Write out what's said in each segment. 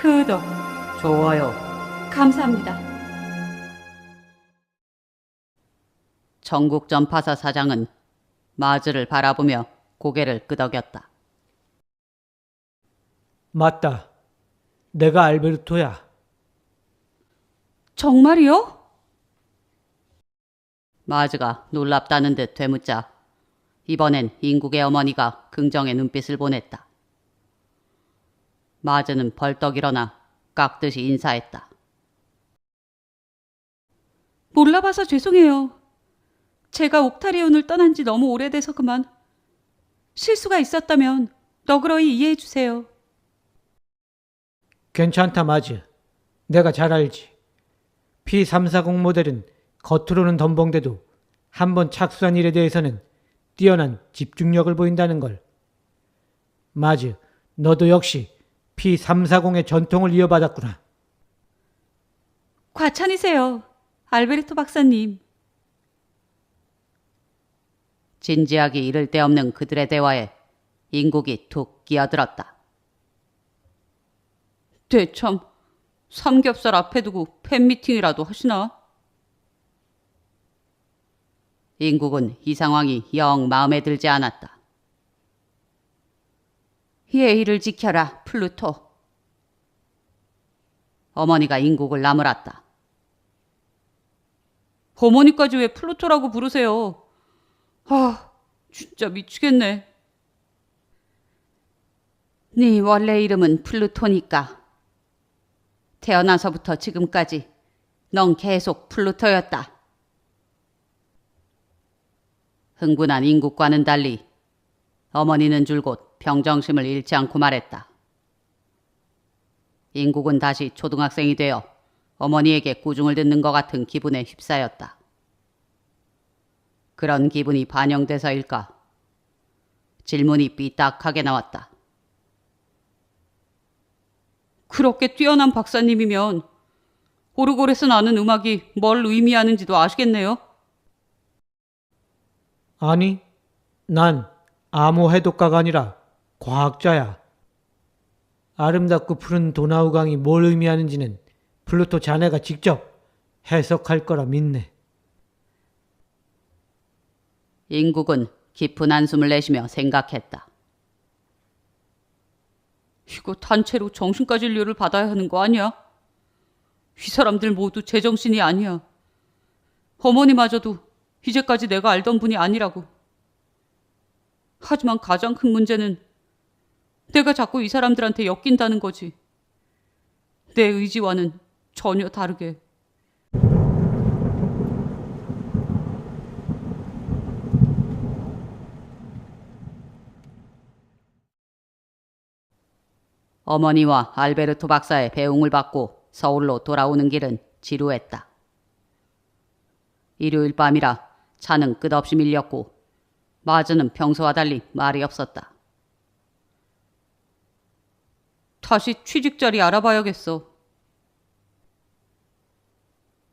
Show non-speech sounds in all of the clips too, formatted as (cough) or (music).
구독 좋아요. 감사합니다. 전국 전파사 사장은 마즈를 바라보며 고개를 끄덕였다. 맞다. 내가 알베르토야. 정말이요? 마즈가 놀랍다는 듯 되묻자 이번엔 인국의 어머니가 긍정의 눈빛을 보냈다. 마즈는 벌떡 일어나 깍듯이 인사했다. 몰라봐서 죄송해요. 제가 옥타리온을 떠난 지 너무 오래돼서 그만. 실수가 있었다면 너그러이 이해해 주세요. 괜찮다, 마즈. 내가 잘 알지. P340 모델은 겉으로는 덤벙대도 한 번 착수한 일에 대해서는 뛰어난 집중력을 보인다는 걸. 마즈, 너도 역시 P340의 전통을 이어받았구나. 과찬이세요. 알베르토 박사님. 진지하기 이를 데 없는 그들의 대화에 인국이 툭 끼어들었다. 대참 삼겹살 앞에 두고 팬미팅이라도 하시나? 인국은 이 상황이 영 마음에 들지 않았다. 예의를 지켜라, 플루토. 어머니가 인국을 나무랐다. 어머니까지 왜 플루토라고 부르세요? 아, 진짜 미치겠네. 네 원래 이름은 플루토니까. 태어나서부터 지금까지 넌 계속 플루토였다. 흥분한 인국과는 달리 어머니는 줄곧 평정심을 잃지 않고 말했다. 인국은 다시 초등학생이 되어 어머니에게 꾸중을 듣는 것 같은 기분에 휩싸였다. 그런 기분이 반영돼서일까? 질문이 삐딱하게 나왔다. 그렇게 뛰어난 박사님이면 오르골에서 나는 음악이 뭘 의미하는지도 아시겠네요. 아니, 난 암호 해독가가 아니라 과학자야. 아름답고 푸른 도나우강이 뭘 의미하는지는 플루토 자네가 직접 해석할 거라 믿네. 인국은 깊은 한숨을 내쉬며 생각했다. 이거 단체로 정신과 진료를 받아야 하는 거 아니야? 이 사람들 모두 제정신이 아니야. 어머니마저도 이제까지 내가 알던 분이 아니라고. 하지만 가장 큰 문제는 내가 자꾸 이 사람들한테 엮인다는 거지. 내 의지와는 전혀 다르게. 어머니와 알베르토 박사의 배웅을 받고 서울로 돌아오는 길은 지루했다. 일요일 밤이라 차는 끝없이 밀렸고 마즈는 평소와 달리 말이 없었다. 다시 취직 자리 알아봐야겠어.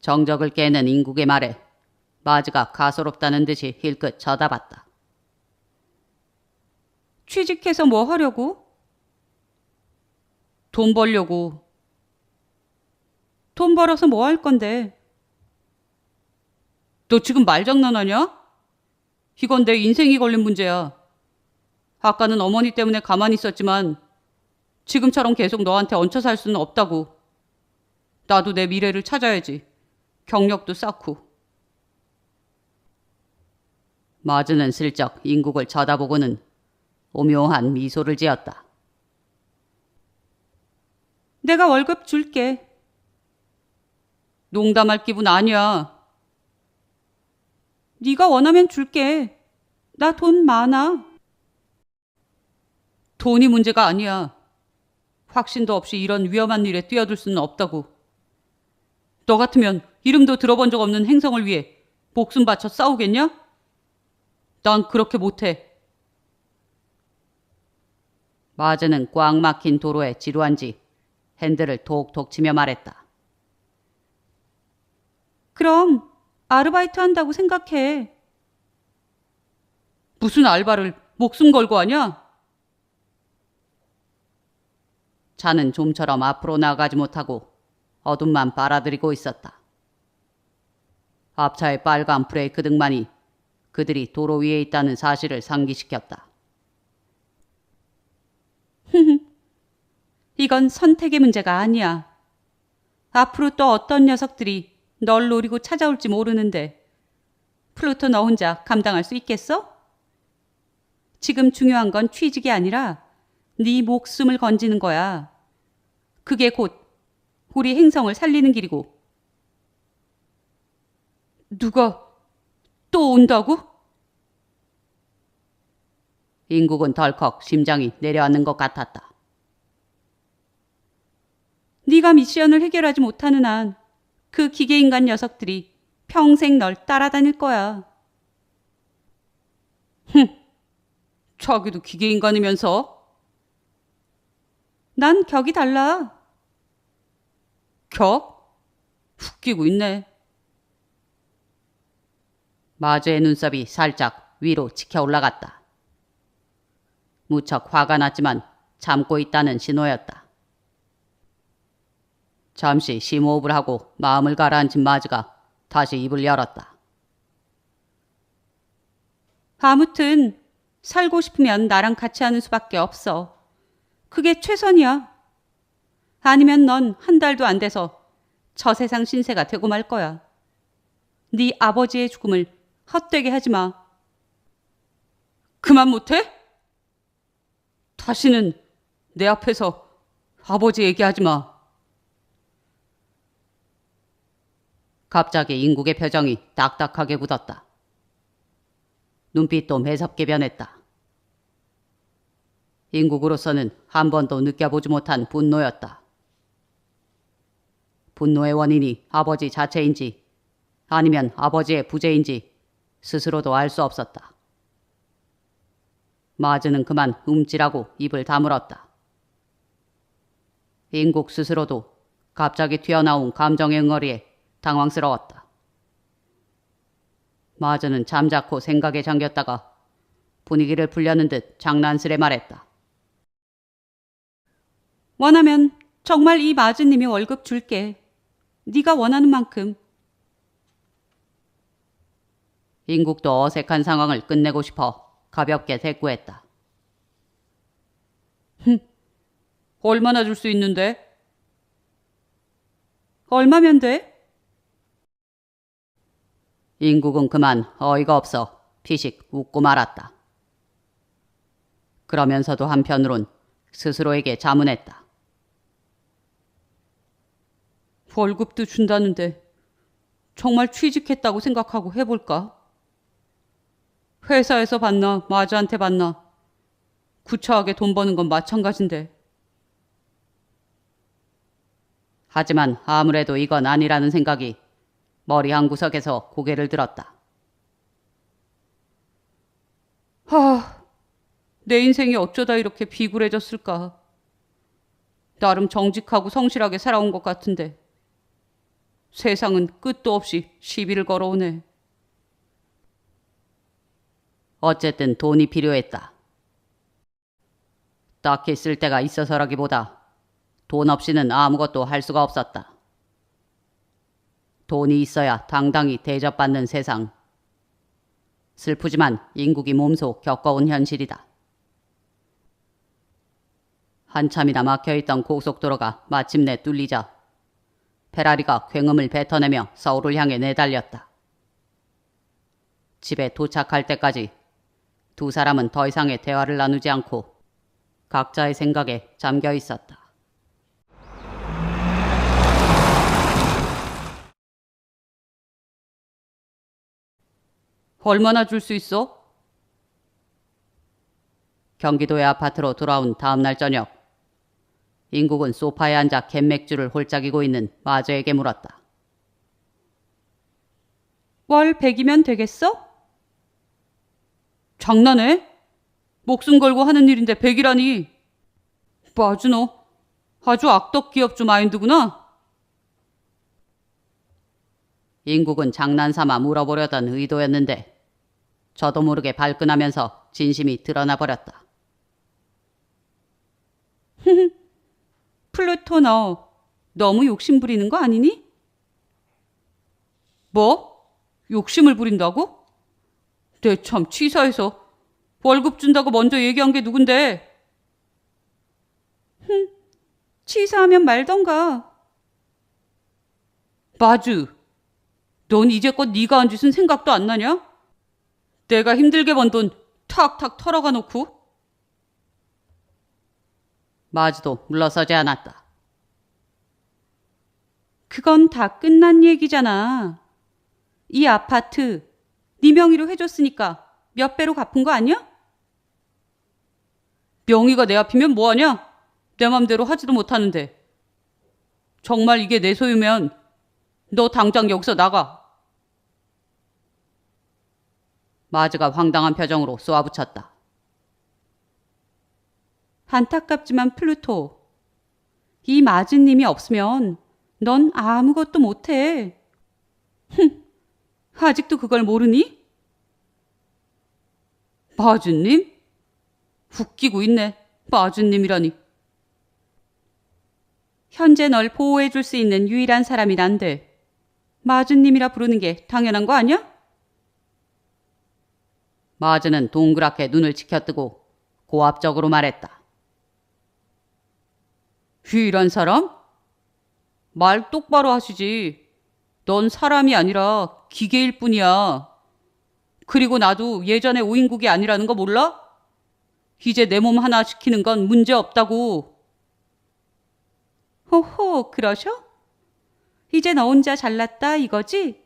정적을 깨는 인국의 말에 마즈가 가소롭다는 듯이 힐끗 쳐다봤다. 취직해서 뭐 하려고? 돈 벌려고. 돈 벌어서 뭐 할 건데? 너 지금 말장난하냐? 이건 내 인생이 걸린 문제야. 아까는 어머니 때문에 가만히 있었지만 지금처럼 계속 너한테 얹혀 살 수는 없다고. 나도 내 미래를 찾아야지. 경력도 쌓고. 마즈는 슬쩍 인국을 쳐다보고는 오묘한 미소를 지었다. 내가 월급 줄게. 농담할 기분 아니야. 네가 원하면 줄게. 나 돈 많아. 돈이 문제가 아니야. 확신도 없이 이런 위험한 일에 뛰어들 수는 없다고. 너 같으면 이름도 들어본 적 없는 행성을 위해 목숨 바쳐 싸우겠냐? 난 그렇게 못해. 마즈는 꽉 막힌 도로에 지루한지 핸들을 톡톡 치며 말했다. 그럼 아르바이트 한다고 생각해. 무슨 알바를 목숨 걸고 하냐? 차는 좀처럼 앞으로 나가지 못하고 어둠만 빨아들이고 있었다. 앞차의 빨간 브레이크 등만이 그들이 도로 위에 있다는 사실을 상기시켰다. (laughs) 이건 선택의 문제가 아니야. 앞으로 또 어떤 녀석들이 널 노리고 찾아올지 모르는데 플루토 너 혼자 감당할 수 있겠어? 지금 중요한 건 취직이 아니라 네 목숨을 건지는 거야. 그게 곧 우리 행성을 살리는 길이고. 누가 또 온다고? 인국은 덜컥 심장이 내려앉는 것 같았다. 네가 미션을 해결하지 못하는 한 그 기계인간 녀석들이 평생 널 따라다닐 거야. 흠, 자기도 기계인간이면서? 난 격이 달라. 격? 웃기고 있네. 마주의 눈썹이 살짝 위로 치켜 올라갔다. 무척 화가 났지만 참고 있다는 신호였다. 잠시 심호흡을 하고 마음을 가라앉힌 마즈가 다시 입을 열었다. 아무튼 살고 싶으면 나랑 같이 하는 수밖에 없어. 그게 최선이야. 아니면 넌 한 달도 안 돼서 저 세상 신세가 되고 말 거야. 네 아버지의 죽음을 헛되게 하지 마. 그만 못해? 다시는 내 앞에서 아버지 얘기하지 마. 갑자기 인국의 표정이 딱딱하게 굳었다. 눈빛도 매섭게 변했다. 인국으로서는 한 번도 느껴보지 못한 분노였다. 분노의 원인이 아버지 자체인지 아니면 아버지의 부재인지 스스로도 알 수 없었다. 마즈는 그만 움찔하고 입을 다물었다. 인국 스스로도 갑자기 튀어나온 감정의 응어리에 당황스러웠다. 마즈는 잠자코 생각에 잠겼다가 분위기를 풀려는 듯 장난스레 말했다. 원하면 정말 이 마즈님이 월급 줄게. 네가 원하는 만큼. 인국도 어색한 상황을 끝내고 싶어 가볍게 대꾸했다. 얼마나 줄 수 있는데? 얼마면 돼? 인국은 그만 어이가 없어 피식 웃고 말았다. 그러면서도 한편으론 스스로에게 자문했다. 월급도 준다는데 정말 취직했다고 생각하고 해볼까? 회사에서 받나 마주한테 받나 구차하게 돈 버는 건 마찬가지인데 하지만 아무래도 이건 아니라는 생각이 머리 한 구석에서 고개를 들었다. 하, 내 인생이 어쩌다 이렇게 비굴해졌을까? 나름 정직하고 성실하게 살아온 것 같은데 세상은 끝도 없이 시비를 걸어오네. 어쨌든 돈이 필요했다. 딱히 쓸 데가 있어서라기보다 돈 없이는 아무것도 할 수가 없었다. 돈이 있어야 당당히 대접받는 세상. 슬프지만 인국이 몸소 겪어온 현실이다. 한참이나 막혀있던 고속도로가 마침내 뚫리자 페라리가 굉음을 뱉어내며 서울을 향해 내달렸다. 집에 도착할 때까지 두 사람은 더 이상의 대화를 나누지 않고 각자의 생각에 잠겨 있었다. 얼마나 줄 수 있어? 경기도의 아파트로 돌아온 다음 날 저녁, 인국은 소파에 앉아 캔맥주를 홀짝이고 있는 마저에게 물었다. 월 100이면 되겠어? 장난해? 목숨 걸고 하는 일인데 100이라니. 맞아 너. 아주 악덕 기업주 마인드구나. 인국은 장난삼아 물어보려던 의도였는데 저도 모르게 발끈하면서 진심이 드러나 버렸다. (laughs) 플루토 너 너무 욕심 부리는 거 아니니? 뭐? 욕심을 부린다고? 내 참 치사해서 월급 준다고 먼저 얘기한 게 누군데? 흠, 치사하면 말던가. 마주, 넌 이제껏 네가 한 짓은 생각도 안 나냐? 내가 힘들게 번 돈 탁탁 털어가 놓고 마즈도 물러서지 않았다. 그건 다 끝난 얘기잖아. 이 아파트 네 명의로 해줬으니까 몇 배로 갚은 거 아니야? 명의가 내 앞이면 뭐하냐? 내 맘대로 하지도 못하는데. 정말 이게 내 소유면 너 당장 여기서 나가. 마즈가 황당한 표정으로 쏘아붙였다. 안타깝지만 플루토. 이 마즈님이 없으면 넌 아무것도 못해. 흠, 아직도 그걸 모르니? 마즈님? 웃기고 있네. 마즈님이라니. 현재 널 보호해 줄 수 있는 유일한 사람이 난데 마즈님이라 부르는 게 당연한 거 아니야? 마즈는 동그랗게 눈을 치켜뜨고 고압적으로 말했다. 유일한 사람? 말 똑바로 하시지. 넌 사람이 아니라 기계일 뿐이야. 그리고 나도 예전에 오인국이 아니라는 거 몰라? 이제 내 몸 하나 지키는 건 문제 없다고. 호호, 그러셔? 이제 너 혼자 잘났다 이거지?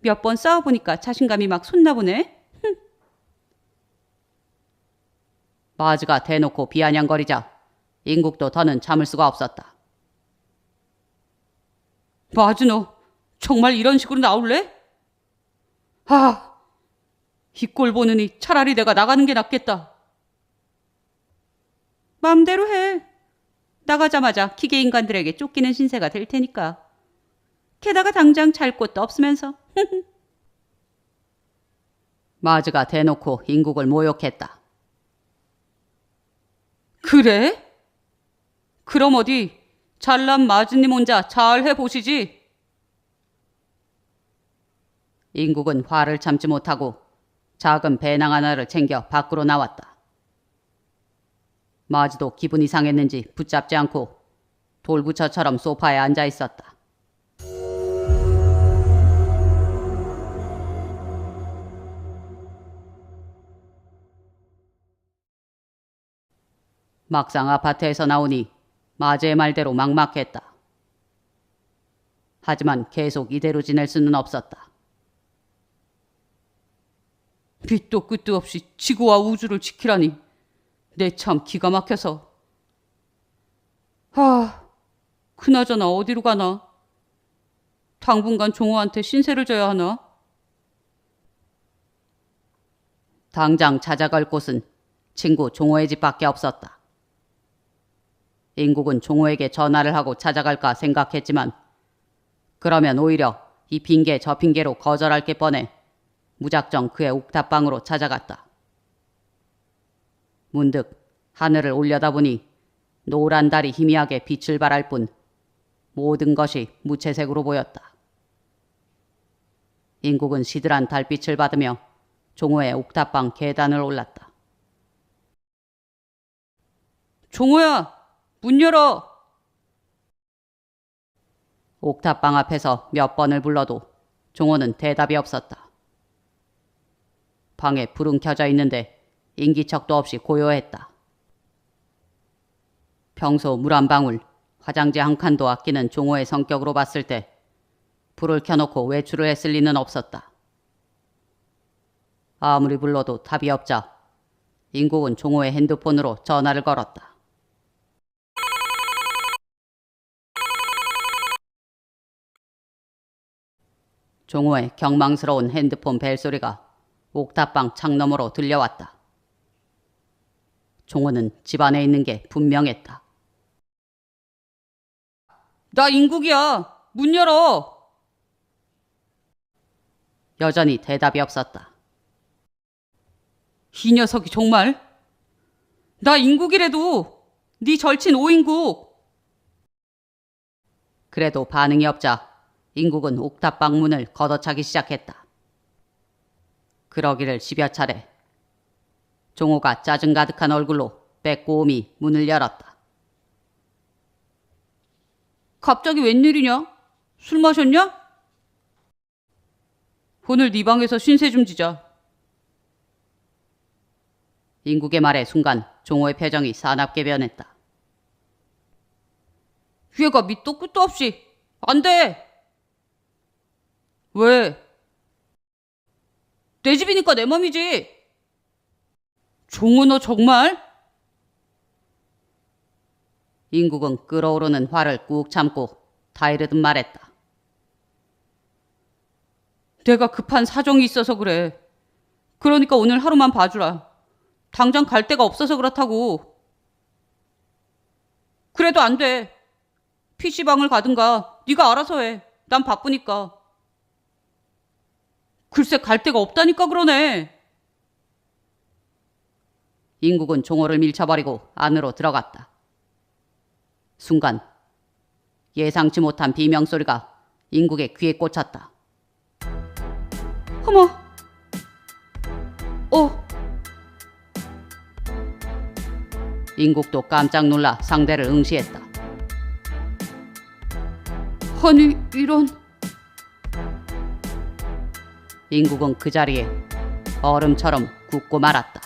몇 번 싸워보니까 자신감이 막 솟나 보네. 마즈가 대놓고 비아냥거리자 인국도 더는 참을 수가 없었다. 마즈 너 정말 이런 식으로 나올래? 아, 이 꼴 보느니 차라리 내가 나가는 게 낫겠다. 맘대로 해. 나가자마자 기계 인간들에게 쫓기는 신세가 될 테니까. 게다가 당장 잘 곳도 없으면서. (laughs) 마즈가 대놓고 인국을 모욕했다. 그래? 그럼 어디 잘난 마즈님 혼자 잘 해보시지. 인국은 화를 참지 못하고 작은 배낭 하나를 챙겨 밖으로 나왔다. 마즈도 기분이 상했는지 붙잡지 않고 돌부처처럼 소파에 앉아 있었다. 막상 아파트에서 나오니 마즈의 말대로 막막했다. 하지만 계속 이대로 지낼 수는 없었다. 빛도 끝도 없이 지구와 우주를 지키라니 내 참 기가 막혀서 아 그나저나 어디로 가나 당분간 종호한테 신세를 져야 하나 당장 찾아갈 곳은 친구 종호의 집밖에 없었다. 인국은 종호에게 전화를 하고 찾아갈까 생각했지만 그러면 오히려 이 핑계 저 핑계로 거절할 게 뻔해 무작정 그의 옥탑방으로 찾아갔다. 문득 하늘을 올려다보니 노란 달이 희미하게 빛을 발할 뿐 모든 것이 무채색으로 보였다. 인국은 시들한 달빛을 받으며 종호의 옥탑방 계단을 올랐다. 종호야 문 열어 옥탑방 앞에서 몇 번을 불러도 종호는 대답이 없었다. 방에 불은 켜져 있는데 인기척도 없이 고요했다. 평소 물 한 방울, 화장지 한 칸도 아끼는 종호의 성격으로 봤을 때 불을 켜놓고 외출을 했을 리는 없었다. 아무리 불러도 답이 없자 인국은 종호의 핸드폰으로 전화를 걸었다. 종호의 경망스러운 핸드폰 벨소리가 옥탑방 창너머로 들려왔다. 종호는 집 안에 있는 게 분명했다. 나 인국이야 문 열어 여전히 대답이 없었다. 이 녀석이 정말 나 인국이래도 네 절친 오인국 그래도 반응이 없자 인국은 옥탑방 문을 걷어차기 시작했다. 그러기를 십여 차례. 종호가 짜증 가득한 얼굴로 빼꼼히 문을 열었다. 갑자기 웬일이냐? 술 마셨냐? 오늘 네 방에서 신세 좀 지자. 인국의 말에 순간 종호의 표정이 사납게 변했다. 얘가 밑도 끝도 없이 안 돼. 왜? 내 집이니까 내 맘이지. 종호 너 정말? 인국은 끓어오르는 화를 꾹 참고 다이르듯 말했다. 내가 급한 사정이 있어서 그래. 그러니까 오늘 하루만 봐주라. 당장 갈 데가 없어서 그렇다고. 그래도 안 돼. PC방을 가든가 네가 알아서 해. 난 바쁘니까. 글쎄 갈 데가 없다니까 그러네. 인국은 종호를 밀쳐버리고 안으로 들어갔다. 순간 예상치 못한 비명소리가 인국의 귀에 꽂혔다. 어머. 어, 인국도 깜짝 놀라 상대를 응시했다. 아니 이런. 인국은 그 자리에 얼음처럼 굳고 말았다.